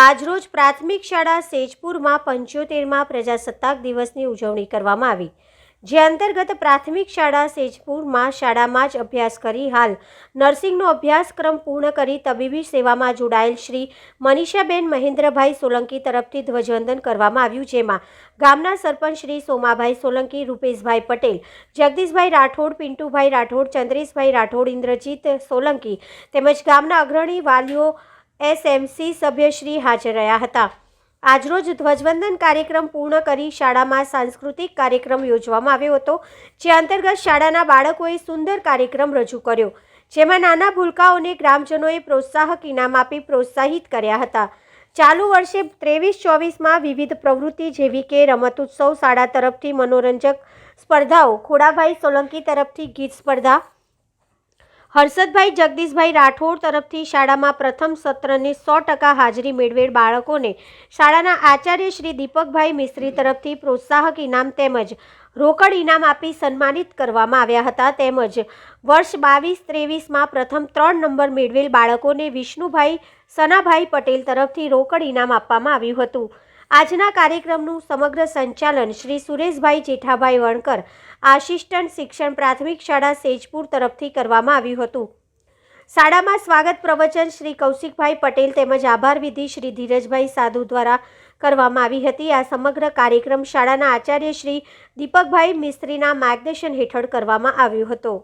આજરોજ પ્રાથમિક શાળા સેજપુરમાં પંચોતેરમાં પ્રજાસત્તાક દિવસની ઉજવણી કરવામાં આવી. જે અંતર્ગત પ્રાથમિક શાળા સેજપુરમાં શાળામાં જ અભ્યાસ કરી હાલ નર્સિંગનો અભ્યાસક્રમ પૂર્ણ કરી તબીબી સેવામાં જોડાયેલ શ્રી મનીષાબેન મહેન્દ્રભાઈ સોલંકી તરફથી ધ્વજવંદન કરવામાં આવ્યું, જેમાં ગામના સરપંચ શ્રી સોમાભાઈ સોલંકી, રૂપેશભાઈ પટેલ, જગદીશભાઈ રાઠોડ, પિન્ટુભાઈ રાઠોડ, ચંદ્રેશભાઈ રાઠોડ, ઇન્દ્રજીત સોલંકી તેમજ ગામના અગ્રણી વાલીઓ એસએમસી સભ્યશ્રી હાજર રહ્યા હતા. આજરોજ ધ્વજવંદન કાર્યક્રમ પૂર્ણ કરી શાળામાં સાંસ્કૃતિક કાર્યક્રમ યોજવામાં આવ્યો હતો, જે અંતર્ગત શાળાના બાળકોએ સુંદર કાર્યક્રમ રજૂ કર્યો, જેમાં નાના ભૂલકાઓને ગ્રામજનોએ પ્રોત્સાહક ઇનામ આપી પ્રોત્સાહિત કર્યા હતા. ચાલુ વર્ષે ત્રેવીસ ચોવીસમાં વિવિધ પ્રવૃત્તિ જેવી કે રમતોત્સવ શાળા તરફથી મનોરંજક સ્પર્ધાઓ, ખોડાભાઈ સોલંકી તરફથી ગીત સ્પર્ધા હર્ષદભાઈ જગદીશભાઈ રાઠોડ તરફથી શાળામાં પ્રથમ સત્રની સો ટકા હાજરી મેળવેલ બાળકોને શાળાના આચાર્ય શ્રી દીપકભાઈ મિસ્ત્રી તરફથી પ્રોત્સાહક ઇનામ તેમજ રોકડ ઇનામ આપી સન્માનિત કરવામાં આવ્યા હતા. તેમજ વર્ષ બાવીસ ત્રેવીસમાં પ્રથમ ત્રણ નંબર મેળવેલ બાળકોને વિષ્ણુભાઈ, સનાભાઈ પટેલ તરફથી રોકડ ઇનામ આપવામાં આવ્યું હતું. આજના કાર્યક્રમનું સમગ્ર સંચાલન શ્રી સુરેશભાઈ જેઠાભાઈ વણકર, આસિસ્ટન્ટ શિક્ષણ પ્રાથમિક શાળા સેજપુર તરફથી કરવામાં આવ્યું હતું. શાળામાં સ્વાગત પ્રવચન શ્રી કૌશિકભાઈ પટેલ તેમજ આભાર વિધિ શ્રી ધીરજભાઈ સાધુ દ્વારા કરવામાં આવી હતી. આ સમગ્ર કાર્યક્રમ શાળાના આચાર્ય શ્રી દીપકભાઈ મિસ્ત્રીના માર્ગદર્શન હેઠળ કરવામાં આવ્યો હતો.